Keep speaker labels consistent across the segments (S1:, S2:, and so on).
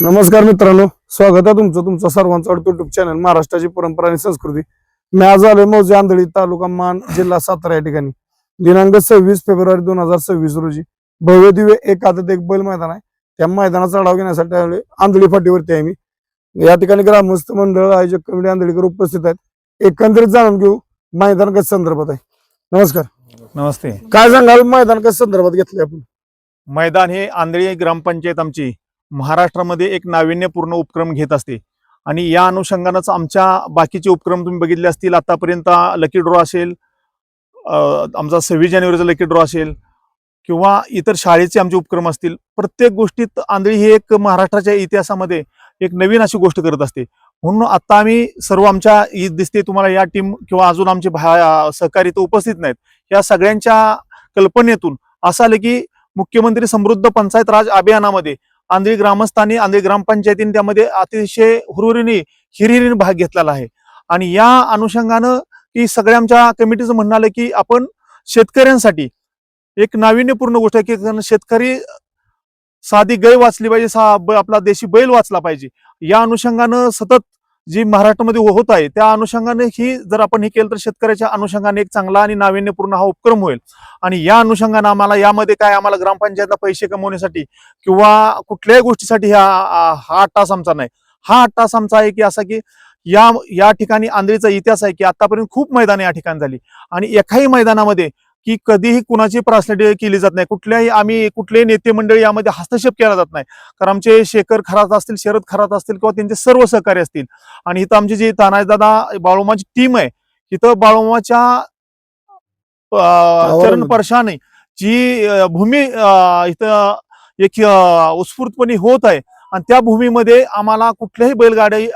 S1: नमस्कार मित्रांनो स्वागत आहे तुमचं तुमचं सर्वांचं युट्यूब चॅनल महाराष्ट्राची परंपरा आणि संस्कृती. मी आज आलोय मौजे आंधळी तालुका मान जिल्हा सातारा या ठिकाणी. दिनांक सव्वीस फेब्रुवारी दोन हजार सव्वीस रोजी भव्य दिव्य एक एक बैल मैदान आहे. त्या मैदानाचा आढावा घेण्यासाठी आलोय आंधळी फाटीवरती आहे मी. या ठिकाणी ग्रामस्थ मंडळ आयोजक कमिटी आंधळीकर उपस्थित आहेत. एकंदरीत जाणून घेऊ मैदान कशा संदर्भात आहे. नमस्कार.
S2: नमस्ते.
S1: काय सांगाल मैदान कशा संदर्भात घेतले आपण?
S2: मैदान हे आंधळी ग्रामपंचायत आमची. महाराष्ट्रामध्ये एक नाविन्यपूर्ण उपक्रम घेत असते. आणि या अनुषंगानंच आमच्या बाकीचे उपक्रम तुम्ही बघितले असतील आतापर्यंत लकी ड्रॉ असेल आमचा सव्वीस जानेवारीचा लकी ड्रॉ असेल किंवा इतर शाळेचे आमचे उपक्रम असतील प्रत्येक गोष्टीत आंधळी ही एक महाराष्ट्राच्या इतिहासामध्ये एक नवीन अशी गोष्ट करत असते. म्हणून आता आम्ही सर्व आमच्या दिसते तुम्हाला या टीम किंवा अजून आमचे भा सहकारी इथं उपस्थित नाहीत. या सगळ्यांच्या कल्पनेतून असं आलं की मुख्यमंत्री समृद्ध पंचायत राज अभियानामध्ये आंधळी ग्रामस्थांनी आंधळी ग्रामपंचायतीने त्यामध्ये अतिशय हुरहुरीने हिरिरीने भाग घेतलेला आहे. आणि या अनुषंगानं की सगळ्या आमच्या कमिटीचं म्हणणं आलं की आपण शेतकऱ्यांसाठी एक नाविन्यपूर्ण गोष्ट आहे की शेतकरी साधी गाय वाचली पाहिजे सा आपला देशी बैल वाचला पाहिजे. या अनुषंगानं सतत जी महाराष्ट्रामध्ये हो- होत आहे त्या अनुषंगाने ही जर आपण हे केलं तर शेतकऱ्याच्या अनुषंगाने एक चांगला आणि नाविन्यपूर्ण हा उपक्रम होईल. आणि या अनुषंगाने आम्हाला यामध्ये काय आम्हाला ग्रामपंचायतला पैसे कमवण्यासाठी किंवा कुठल्याही गोष्टीसाठी हा हा आठ तास आमचा नाही. हा आठ तास आमचा आहे की असा की या या ठिकाणी आंधळीचा इतिहास आहे की आतापर्यंत खूप मैदाने या ठिकाणी झाली. आणि एकाही मैदानामध्ये की कधीही कुणाची प्रासलेटी केली जात नाही. कुठल्याही आम्ही कुठलेही नेते मंडळी यामध्ये हस्तक्षेप केला जात नाही. कारण आमचे शेखर खरात असतील शरद खरात असतील किंवा त्यांचे सर्व सहकारी असतील. आणि इथं आमची जी तानाजीदादा बाळोमाची टीम आहे इथं बाळोमाच्या चरण परशाने जी भूमी इथं एक उत्स्फूर्तपणे होत आहे. आणि त्या भूमीमध्ये आम्हाला कुठल्याही बैलगाडी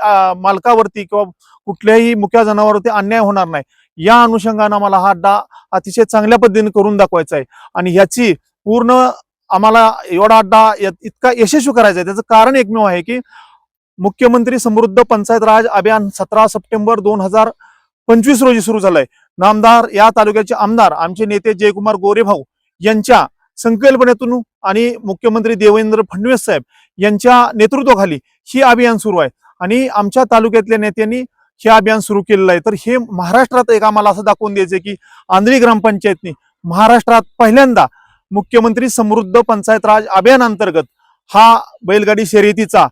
S2: मालकावरती किंवा कुठल्याही मुक्या जनावरवरती अन्याय होणार नाही. या अनुषंगानं आम्हाला हा अड्डा अतिशय चांगल्या पद्धतीने करून दाखवायचा आहे. आणि ह्याची पूर्ण आम्हाला एवढा अड्डा इतका यशस्वी करायचा आहे. त्याचं कारण एकमेव आहे की मुख्यमंत्री समृद्ध पंचायत राज अभियान सतरा सप्टेंबर दोन हजार पंचवीस रोजी सुरू झालंय. नामदार या तालुक्याचे आमदार आमचे नेते जयकुमार गोरेभाऊ यांच्या संकल्पनेतून आणि मुख्यमंत्री देवेंद्र फडणवीस साहेब यांच्या नेतृत्वाखाली ही अभियान सुरू आहे. आणि आमच्या तालुक्यातल्या नेत्यांनी हे अभियान सुरू केलेलं आहे. तर हे महाराष्ट्रात एक आम्हाला असं दाखवून द्यायचं की आंधळी ग्रामपंचायतनी महाराष्ट्रात पहिल्यांदा मुख्यमंत्री समृद्ध पंचायत राज अभियानांतर्गत हा बैलगाडी शर्यतीचा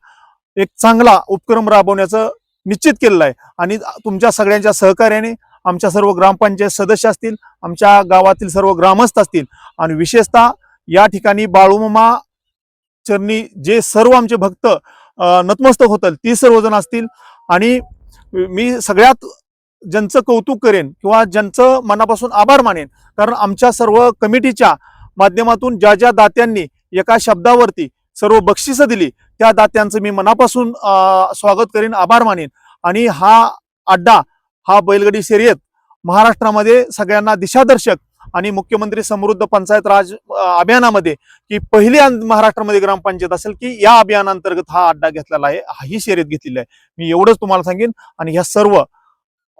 S2: एक चांगला उपक्रम राबवण्याचं निश्चित केलेलं आहे. आणि तुमच्या सगळ्यांच्या सहकार्याने आमच्या सर्व ग्रामपंचायत सदस्य असतील आमच्या गावातील सर्व ग्रामस्थ असतील आणि विशेषतः या ठिकाणी बाळूमामा चरणी जे सर्व आमचे भक्त नतमस्तक होतील ती सर्वजण असतील आणि मी सगळ्यात ज्यांचं कौतुक करेन किंवा ज्यांचं मनापासून आभार मानेन कारण आमच्या सर्व कमिटीच्या माध्यमातून ज्या ज्या दात्यांनी एका शब्दावरती सर्व बक्षिसं दिली त्या दात्यांचं मी मनापासून स्वागत करेन आभार मानेन. आणि हा अड्डा हा बैलगडी शर्यत महाराष्ट्रामध्ये सगळ्यांना दिशादर्शक आणि मुख्यमंत्री समृद्ध पंचायत राज अभियानामध्ये की पहिली महाराष्ट्रामध्ये ग्रामपंचायत असेल की या अभियानांतर्गत हा अड्डा घेतलेला आहे हा ही शर्यत घेतलेली आहे. मी एवढंच तुम्हाला सांगेन आणि ह्या सर्व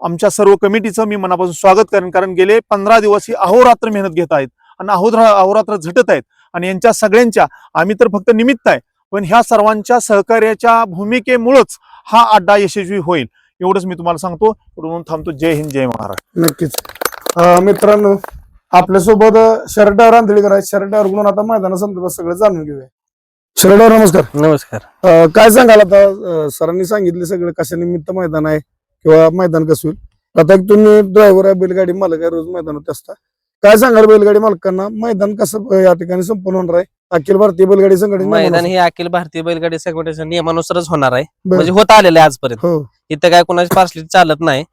S2: आमच्या सर्व कमिटीचं मी मनापासून स्वागत करेन कारण गेले पंधरा दिवस ही अहोरात्र मेहनत घेत आहेत आणि अहोरा अहोरात्र झटत आहेत आणि यांच्या सगळ्यांच्या आम्ही तर फक्त निमित्त आहे पण ह्या सर्वांच्या सहकार्याच्या भूमिकेमुळंच हा अड्डा यशस्वी होईल. एवढंच मी तुम्हाला सांगतो. थांबतो. जय हिंद जय महाराष्ट्र.
S1: नक्कीच. मित्रांनो आपल्यासोबत शर्टावर आंधळीकर आहेत. शर्टावर म्हणून आता मैदाना संदर्भात सगळं जाणून घेऊया. शर्टावर नमस्कार.
S3: नमस्कार.
S1: अं, काय सांगाल आता अं, सरांनी सांगितले सगळं कशा निमित्त मैदान आहे किंवा मैदान कसं होईल? आता एक तुम्ही ड्रायव्हर आहे बैलगाडी मालक आहे रोज मैदानात असता. काय सांगाल बैलगाडी मालकांना? मैदान कसं अं, या ठिकाणी संपन्न होणार आहे? अखिल भारतीय बैलगाडी संघटना
S3: मैदान हे अखिल भारतीय बैलगाडी संघटनेच्या नियमानुसारच होणार आहे.
S1: बरं.
S3: म्हणजे होत आलेलं आहे आजपर्यंत.
S1: हो.
S3: इथं काय कोणाची पार्सली चालत नाही.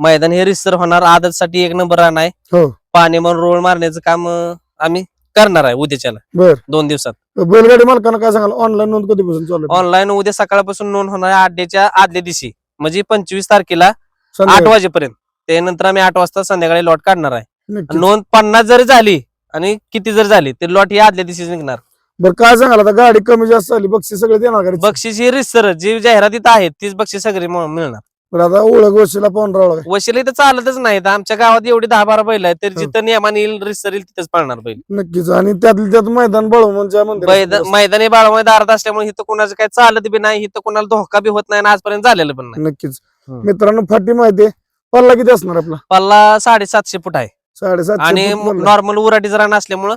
S3: मैदान हे रिसर होणार. आदत साठी एक नंबर राहणार
S1: हो.
S3: आहे पाणी म्हणून रोड मारण्याचं काम अं, आम्ही करणार आहे उद्याच्याला.
S1: बर.
S3: दोन दिवसात.
S1: बैलगाडी मालकांना काय सांगाल? ऑनलाईन नोंद कधीपासून चालू आहे?
S3: ऑनलाईन उद्या सकाळपासून नोंद होणार आहे आठच्या आदल्या दिवशी. म्हणजे पंचवीस तारखेला आठ
S1: संध्याकाळी.
S3: वाजेपर्यंत. त्यानंतर आम्ही आठ वाजता संध्याकाळी लॉट काढणार आहे. नोंद पन्नास जरी झाली आणि किती जर झाली तर लॉट ही आदल्या दिवशी निघणार.
S1: बरं काय सांगाल? आता गाडी कमी जास्त झाली बक्षीस सगळे देणार का रे?
S3: बक्षीस ही रिसर जी जाहिरातीत आहेत तीच बक्षीस सगळी मिळणार.
S1: पण आता ओळख वशिला पाहुणराव काय?
S3: वशिला इथं चालतच नाहीत आमच्या गावात एवढी दहा बारा बैल आहेत तर. जिथं नियमाने येईल रिसर येईल तिथेच पळणार बैल.
S1: नक्कीच. आणि त्यातल्या त्यात मैदान मंदिर
S3: मैदानी बाळामध्ये दारात असल्यामुळे इथं कोणाचं काय चालत बी नाही इथं कोणाला धोका बी होत नाही आणि आजपर्यंत झालेलं पण नाही.
S1: नक्कीच. मित्रांनो फाटी माहिती पल्ला किती असणार आपला?
S3: पल्ला साडेसातशे फूट आहे.
S1: साडेसातशे
S3: आणि. नॉर्मल उराटीचं रान असल्यामुळं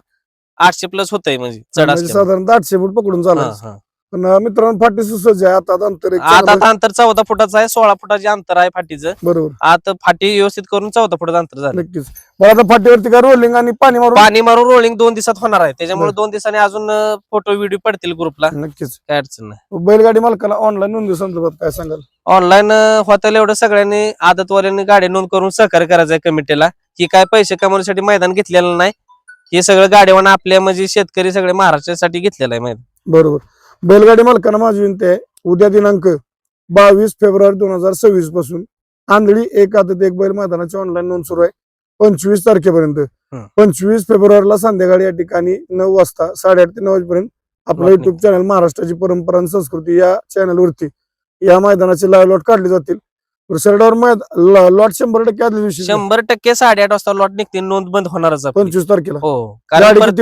S3: आठशे प्लस होतंय म्हणजे
S1: म्हणजे. साधारणतः आठशे फूट पकडून
S3: हा.
S1: पण मित्रांनो फाटी सुसज्ज आहे. आता अंतर एक
S3: आता
S1: चांगलं-
S3: आता अंतर चौदा फुटाचं आहे सोळा फुटाचे अंतर आहे फाटीचं.
S1: बरोबर.
S3: आता फाटी व्यवस्थित करून चौदा फुटाचं अंतर झालं.
S1: नक्कीच. बरं आता फाटीवरती काय रोलिंग आणि पाणी मारून?
S3: पाणी मारून रोलिंग दोन दिवसात होणार आहे. त्याच्यामुळे
S1: बरं.
S3: दोन दिवसांनी अजून फोटो व्हिडिओ पडतील ग्रुपला
S1: नक्कीच.
S3: काय अडचण नाही.
S1: बैलगाडी मालकाला ऑनलाईन नोंदणी संदर्भात काय सांगाल?
S3: ऑनलाईन होतं एवढं सगळ्यांनी आदतवाल्यांनी गाडी नोंद करून सहकार्य करायचं आहे कमिटीला की काय पैसे कमवण्यासाठी मैदान घेतलेलं नाही. हे सगळं गाडीवान आपल्या म्हणजे शेतकरी सगळे महाराष्ट्रासाठी घेतलेलं आहे मैदान.
S1: बरोबर. बैलगाडी मालकांना माझी विनंती आहे उद्या दिनांक बावीस फेब्रुवारी दोन हजार सव्वीसपासून. आंधळी एक आदत एक बैल मैदानाची ऑनलाईन नोंद सुरू आहे. पंचवीस तारखेपर्यंत. पंचवीस फेब्रुवारीला संध्याकाळी या ठिकाणी नऊ वाजता साडेआठ ते नऊ वाजेपर्यंत आपलं युट्यूब चॅनल महाराष्ट्राची परंपरा आणि संस्कृती या चॅनलवरती या मैदानाचे लाईव्ह लॉट काढले जातील. लॉट शंभर टक्के आदल्या दिवशी
S3: शंभर टक्के साडेआठ वाजता लॉट निघते नोंद बंद होणारच.
S1: पंचवीस तारखेला.
S3: हो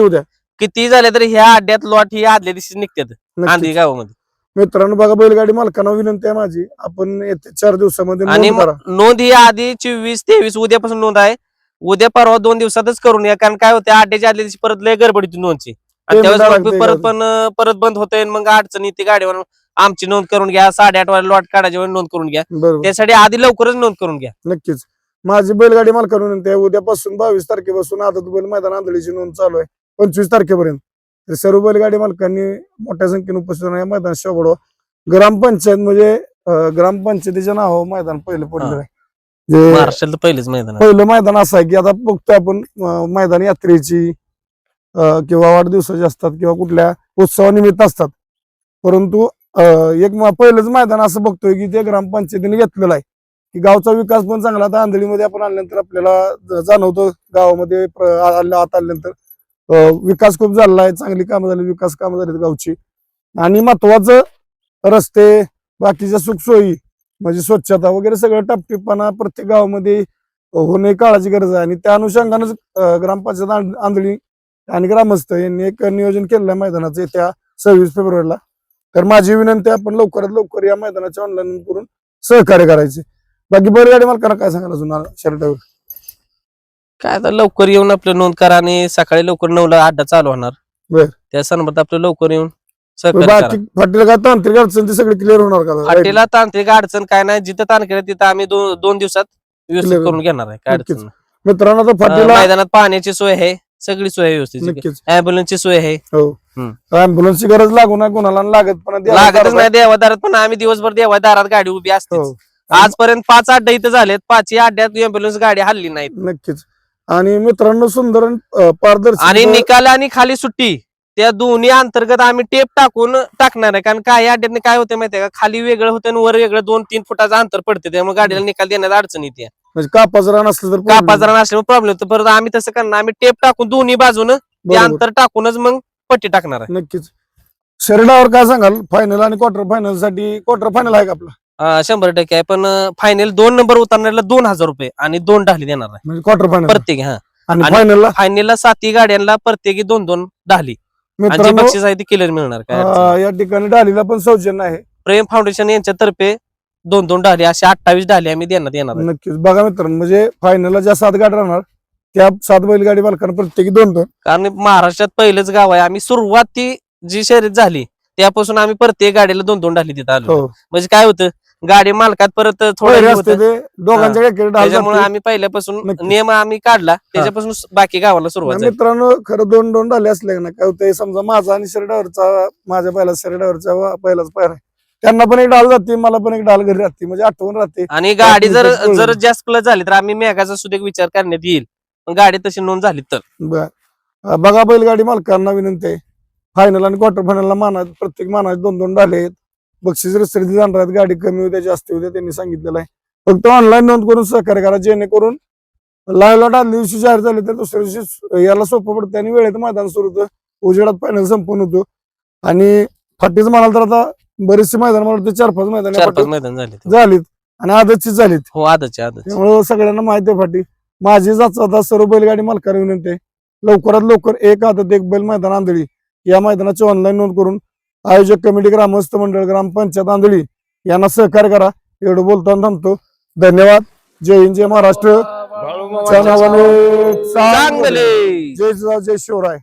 S1: उद्या?
S3: किती झाले तरी ह्या अड्ड्यात लॉट ही आदल्या दिवशी निघतात
S1: नक्कीच.
S3: आंधी गावामध्ये.
S1: मित्रांनो बघा बैलगाडी मालकांना विनंती आहे माझी. आपण येत्या चार दिवसामध्ये
S3: आणि
S1: नोंद करा.
S3: नोंद ही आधी चोवीस तेवीस उद्यापासून नोंद आहे. उद्या परवा दोन दिवसातच करून या कारण काय होते आड्याच्या आदल्या दिवशी परत लय गडबड होती नोंदची. आणि त्यावेळेस मग परत? पण परत बंद होते मग अडचण येते गाडीवर. आमची नोंद करून घ्या साडेआठ वाजता लॉट काढायच्या वेळी नोंद करून घ्या.
S1: बरोबर.
S3: त्यासाठी आधी लवकरच नोंद करून घ्या.
S1: नक्कीच. माझी बैलगाडी मालकांना विनंती आहे उद्यापासून बावीस तारखेपासून आदत बैल मैदान आंधळीची नोंद चालू आहे. पंचवीस तारखेपर्यंत. तर सर्व बैलगाडी मालकांनी मोठ्या संख्येने उपस्थित या मैदान शोभडवा ग्रामपंचायत म्हणजे ग्रामपंचायतीच्या नाव मैदान पहिलं पडलं आहे. जे
S3: महाराष्ट्रातलं पहिलेच मैदान आहे.
S1: पहिलं मैदान असं आहे की आता बघतोय आपण अं, मैदान यात्रेची अं, किंवा वाढदिवसाची असतात किंवा कुठल्या उत्सवानिमित्त असतात. परंतु अं, एक म- पहिलंच मैदान असं बघतोय की ते ग्रामपंचायतीने घेतलेलं आहे. की गावचा विकास पण चांगला आता आंधळीमध्ये आपण आल्यानंतर आपल्याला ज- जाणवतं गावामध्ये प्र- आ- आल्या- आत आल्यानंतर विकास खूप झालेला आहे. चांगली कामं झाली. विकास कामं झालीत गावची. आणि महत्वाचं रस्ते बाकीच्या सुखसोयी म्हणजे स्वच्छता वगैरे सगळं टपटीपणा प्रत्येक गावामध्ये होणे काळाची गरज आहे. आणि त्या अनुषंगानंच ग्रामपंचायत आंधळी आणि ग्रामस्थ यांनी एक नियोजन केलेलं आहे मैदानाचं येत्या सव्वीस फेब्रुवारीला. तर माझी विनंती आपण लवकरात लवकर या मैदानाचे ऑनलाईन करून सहकार्य करायचे. बाकी बैलगाडी मालकांना काय सांगाल अजून शर्टावर?
S3: काय आता लवकर येऊन आपलं नोंद करा आणि सकाळी लवकर नऊला अड्डा चालू होणार.
S1: बर.
S3: त्या सणात आपलं लवकर येऊन सहकार्य करा
S1: बाकी फाटीला काय तांत्रिक अडचण ती सगळी क्लिअर होणार का?
S3: फाटीला तांत्रिक अडचण काय नाही. जिथं तांत्रिक आहे तिथं आम्ही दोन दोन दिवसात व्यवस्थित
S1: Clear.
S3: करून घेणार आहे. काय
S1: नक्कीच.
S3: अडचण नाही.
S1: मित्रांनो आता
S3: अं,
S1: फाटीला
S3: मैदानात पाण्याची सोय आहे. सगळी सोय आहे व्यवस्थित.
S1: नक्कीच.
S3: अँब्युलन्सची सोय आहे.
S1: हो.
S3: हम्म.
S1: अँब्युलन्सची गरज लागू ना कोणाला लागत पण
S3: लागतच नाही. देवादारात पण आम्ही दिवसभर देवादारात गाडी उभी असते
S1: हो
S3: आजपर्यंत पाच अड्डा इथं झालेत. पाचही अड्ड्यात अँब्युलन्स गाडी हल्ली नाहीत.
S1: नक्कीच. आणि मित्रांनो सुंदर आणि, अं, पारदर्शी
S3: आणि निकाल आणि खाली सुट्टी. त्या दोन्ही अंतर्गत आम्ही टेप टाकून टाकणार आहे. कारण काही अड्ड्यात काय होते माहितीये का? खाली वेगळं होतं आणि वर वेगळं दोन तीन फुटाचं अंतर पडते त्यामुळे गाडीला निकाल देण्यात अडचण येते.
S1: म्हणजे कापाच रान असलं तर
S3: कापाचा नसल्यामुळे प्रॉब्लेम होतो परत आम्ही तसं करणार. आम्ही टेप टाकून दोन्ही बाजूनं ते. अंतर टाकूनच मग पट्टी टाकणार आहे.
S1: नक्कीच. शरीरावर काय सांगाल? फायनल आणि क्वार्टर फायनलसाठी क्वार्टर फायनल आहे का आपला?
S3: शंभर टक्के आहे. पण फायनल दोन नंबर उतरण्याला दोन हजार रुपये आणि दोन ढाली देणार आहे.
S1: म्हणजे क्वार्टर फायनल
S3: प्रत्येकी हा.
S1: आणि
S3: आणि-
S1: फायनलला
S3: फायनलला साती गाड्यांना प्रत्येकी दोन दोन ढाली आणि जे
S1: मित्रांनो
S3: बक्षीस आहे ते क्लिअर मिळणार काय अडचण नाही.
S1: अं, या ठिकाणी डालीला पण सौजन्य आहे.
S3: प्रेम फाउंडेशन यांच्यातर्फे दोन दोन ढाली अशा अठ्ठावीस ढाली आम्ही देण्यात येणार आहे.
S1: नक्कीच. बघा मित्रांनो म्हणजे फायनलला ज्या सात गाडी राहणार त्या सात बैलगाडी मालकांना प्रत्येकी दोन दोन.
S3: कारण महाराष्ट्रात पहिलंच गाव आहे. आम्ही सुरुवाती जी शर्यत झाली त्यापासून आम्ही प्रत्येक गाडीला दोन दोन ढाली तिथं आलो.
S1: हो.
S3: म्हणजे काय होतं गाडी मालकात परत थोडं होतं. त्याच्यामुळे. आम्ही पहिल्यापासून. नियम आम्ही काढला. त्याच्यापासून बाकी गावाला सुरुवात
S1: मित्रांनो खरं दोन दोन डाले असले ना काय होतंय समजा माझा आणि शरीरावरचा माझ्या पहिला शरीरावरचा पहिलाच पायर आहे. त्यांना पण एक डाल जाते मला पण एक डाल घरी राहते म्हणजे आठवण राहते.
S3: आणि गाडी जर जर. जास्त प्लस झाली तर आम्ही मेघाचा सुद्धा एक विचार करण्यात येईल. पण गाडी तशी नोंद झाली तर.
S1: बर. बघा बैलगाडी मालकांना विनंती आहे. फायनल आणि क्वार्टर फायनलला माना प्रत्येक मानाचे दोन दोन डाले आहेत. बक्षीस रस्त्याची जाणार आहेत गाडी कमी होत्या जास्त होत्या त्यांनी सांगितलेलं आहे. फक्त ऑनलाईन नोंद करून सहकार्य करा जेणेकरून लाईव्ह लॉट आदल्या दिवशी जाहीर झाले तर दुसऱ्या दिवशी याला सोपं पडतं आणि वेळेत मैदान सुरू होतं. उजेडात फायनल संपूर्ण होतो. आणि फाटीच म्हणाल तर आता बरेचसे मैदान मला वाटतं चार पाच मैदान
S3: चार पाच मैदान झाले
S1: झालीत आणि आदतची झालीत.
S3: हो आदतचे आदत
S1: त्यामुळे सगळ्यांना माहिती आहे फाटी. माझी जाचा सर्व बैलगाडी मालकाला विनंती आहे. लवकरात लवकर एक आदत एक बैल मैदान आंधळी. या मैदानाची ऑनलाईन नोंद करून आयोजक कमिटी ग्रामस्थ मंडळ ग्रामपंचायत आंधळी यांना सहकार्य करा. एवढं बोलताना थांबतो. धन्यवाद. जय हिंद जय महाराष्ट्र. जय शिवराय.